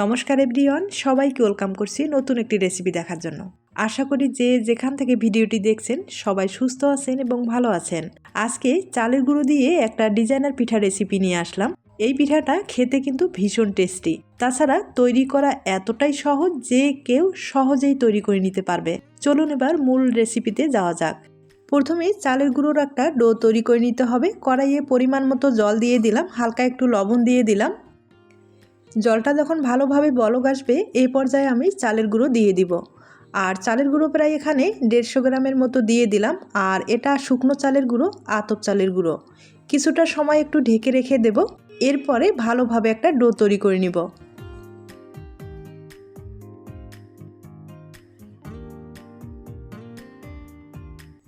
নমস্কার এভরিওয়ান, সবাইকে ওয়েলকাম করছি নতুন একটি রেসিপি দেখার জন্য। আশা করি যে যেখান থেকে ভিডিওটি দেখছেন, সবাই সুস্থ আছেন এবং ভালো আছেন। আজকে চালের গুঁড়ো দিয়ে একটা ডিজাইনার পিঠা রেসিপি নিয়ে আসলাম। এই পিঠাটা খেতে কিন্তু ভীষণ টেস্টি। তাছাড়া তৈরি করা এতটাই সহজ যে কেউ সহজেই তৈরি করে নিতে পারবে। চলুন এবার মূল রেসিপিতে যাওয়া যাক। প্রথমে চালের গুঁড়োর একটা ডো তৈরি করে নিতে হবে। কড়াইয়ে পরিমাণ মতো জল দিয়ে দিলাম, হালকা একটু লবণ দিয়ে দিলাম। জলটা যখন ভালোভাবে বলক আসবে, এই পর্যায়ে আমি চালের গুঁড়ো দিয়ে দিব। আর চালের গুঁড়ো প্রায় এখানে দেড়শো গ্রামের মতো দিয়ে দিলাম। আর এটা শুকনো চালের গুঁড়ো, আতপ চালের গুঁড়ো। কিছুটা সময় একটু ঢেকে রেখে দেব। এরপরে ভালোভাবে একটা ডো তৈরি করে নিব।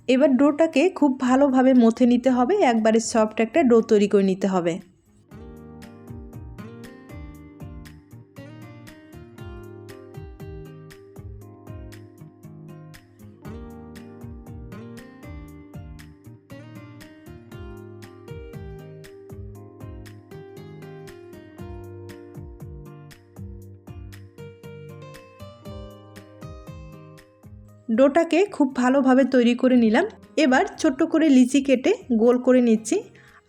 এবার ডোটাকে খুব ভালোভাবে মথে নিতে হবে। একবারে সফট একটা ডো তৈরি করে নিতে হবে। ডোটাকে খুব ভালোভাবে তৈরি করে নিলাম। এবার ছোট্ট করে লিচি কেটে গোল করে নিচ্ছি।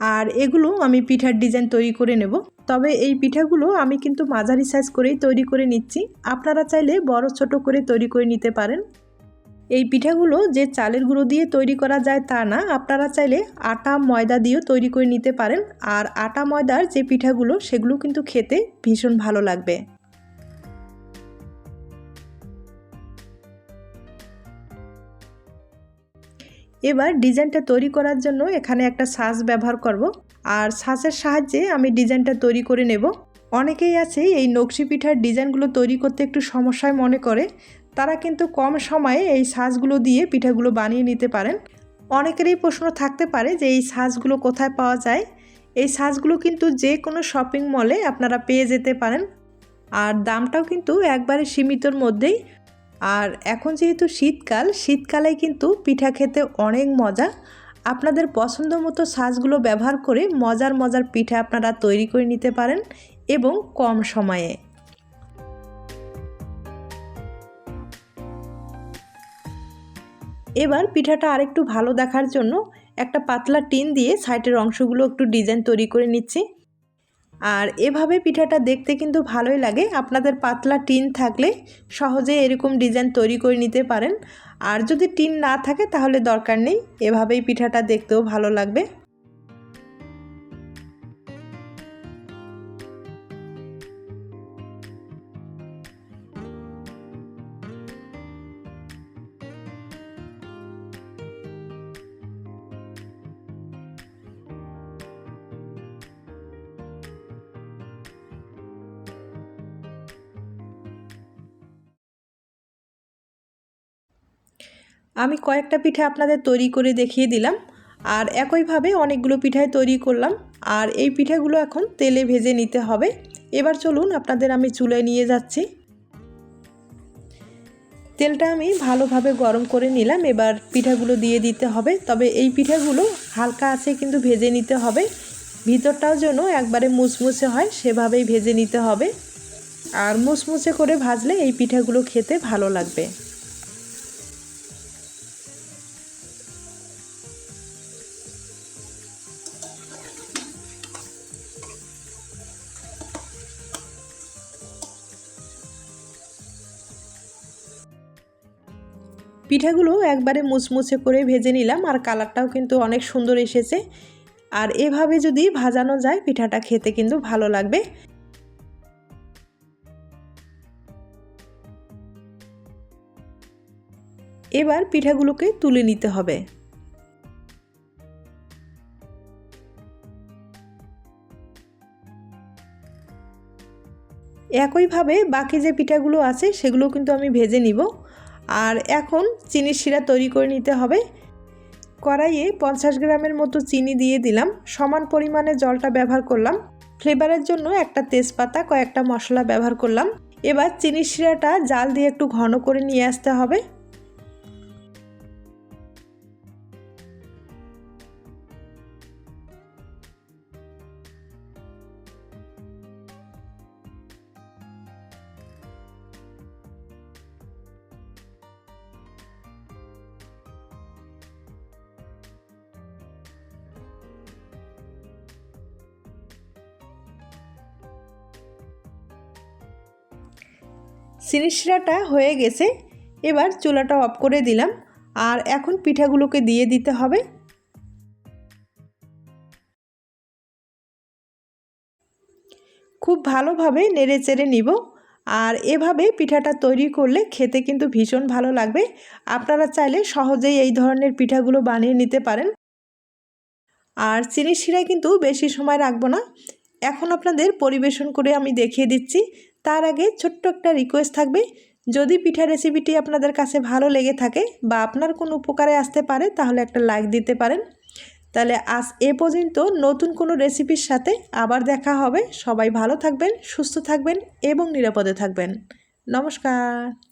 আর এগুলো আমি পিঠার ডিজাইন তৈরি করে নেব। তবে এই পিঠাগুলো আমি কিন্তু মাঝারি সাইজ করেই তৈরি করে নিচ্ছি। আপনারা চাইলে বড় ছোট করে তৈরি করে নিতে পারেন। এই পিঠাগুলো যে চালের গুঁড়ো দিয়ে তৈরি করা যায় তা না। আপনারা চাইলে আটা, ময়দা দিয়েও তৈরি করে নিতে পারেন। আর আটা, ময়দার যে পিঠাগুলো, সেগুলো কিন্তু খেতে ভীষণ ভালো লাগবে। এবার ডিজাইনটা তৈরি করার জন্য এখানে একটা সাজ ব্যবহার করব। আর সাজের সাহায্যে আমি ডিজাইনটা তৈরি করে নেব। অনেকেই আছে এই নকশি পিঠার ডিজাইনগুলো তৈরি করতে একটু সমস্যায় মনে করে। তারা কিন্তু কম সময়ে এই সাজগুলো দিয়ে পিঠাগুলো বানিয়ে নিতে পারেন। অনেকেরই প্রশ্ন থাকতে পারে যে এই সাজগুলো কোথায় পাওয়া যায়? এই সাজগুলো কিন্তু যে কোনো শপিং মলে আপনারা পেয়ে যেতে পারেন। আর দামটাও কিন্তু একবারে সীমিতর মধ্যেই। আর এখন যেহেতু শীতকাল, শীতকালে কিন্তু পিঠা খেতে অনেক মজা। আপনাদের পছন্দ মতো সাজগুলো ব্যবহার করে মজার মজার পিঠা আপনারা তৈরি করে নিতে পারেন এবং কম সময়ে। এবার পিঠাটা আরেকটু ভালো দেখার জন্য একটা পাতলা টিন দিয়ে সাইডের অংশগুলো একটু ডিজাইন তৈরি করে নিচ্ছি। আর এভাবে পিঠাটা দেখতে কিন্তু ভালোই লাগে। আপনাদের পাতলা টিন থাকলে সহজে এরকম ডিজাইন তৈরি করে নিতে পারেন। আর যদি টিন না থাকে তাহলে দরকার নেই। এভাবেই পিঠাটা দেখতেও ভালো লাগবে। আমি কয়েকটা পিঠা আপনাদের তৈরি করে দেখিয়ে দিলাম আর একইভাবে অনেকগুলো পিঠাই তৈরি করলাম আর এই পিঠাগুলো এখন তেলে ভেজে নিতে হবে। এবার চলুন আপনাদের আমি চুলে নিয়ে যাচ্ছি। তেলটা আমি ভালোভাবে গরম করে নিলাম। এবার পিঠাগুলো দিয়ে দিতে হবে। তবে এই পিঠাগুলো হালকা আছে কিন্তু ভেজে নিতে হবে। ভিতরটাও যেন একবারে মুচমুচে হয়, সেভাবেই ভেজে নিতে হবে। আর মুচমুচে করে ভাজলে এই পিঠাগুলো খেতে ভালো লাগবে। পিঠাগুলো একবারে মুচমুচে করে ভেজে নিলাম আর কালারটাও কিন্তু অনেক সুন্দর এসেছে। আর এভাবে যদি ভাজানো যায়, পিঠাটা খেতে কিন্তু ভালো লাগবে। এবার পিঠাগুলোকে তুলে নিতে হবে। একইভাবে বাকি যে পিঠাগুলো আছে সেগুলো কিন্তু আমি ভেজে নিব। আর এখন চিনি শিরা তৈরি করে নিতে হবে। কড়াইয়ে পঞ্চাশ গ্রামের মতো চিনি দিয়ে দিলাম। সমান পরিমাণে জলটা ব্যবহার করলাম। ফ্লেভারের জন্য একটা তেজপাতা, কয়েকটা মশলা ব্যবহার করলাম। এবার চিনির শিরাটা জাল দিয়ে একটু ঘন করে নিয়ে আসতে হবে। চিনি শিরাটা হয়ে গেছে। এবার চুলাটা অফ করে দিলাম। আর এখন পিঠাগুলোকে দিয়ে দিতে হবে। খুব ভালোভাবে নেড়ে চেড়ে নিব। আর এভাবে পিঠাটা তৈরি করলে খেতে কিন্তু ভীষণ ভালো লাগবে। আপনারা চাইলে সহজেই এই ধরনের পিঠাগুলো বানিয়ে নিতে পারেন। আর চিনি শিরায় কিন্তু বেশি সময় রাখব না। এখন আপনাদের পরিবেশন করে আমি দেখিয়ে দিচ্ছি। তার আগে ছোট্ট একটা রিকোয়েস্ট থাকবে। যদি পিঠা রেসিপিটি আপনাদের কাছে ভালো লেগে থাকে বা আপনার কোনো উপকারে আসতে পারে, তাহলে একটা লাইক দিতে পারেন। তাহলে আজ এ পর্যন্ত নতুন কোনো রেসিপির সাথে আবার দেখা হবে। সবাই ভালো থাকবেন, সুস্থ থাকবেন এবং নিরাপদে থাকবেন। নমস্কার।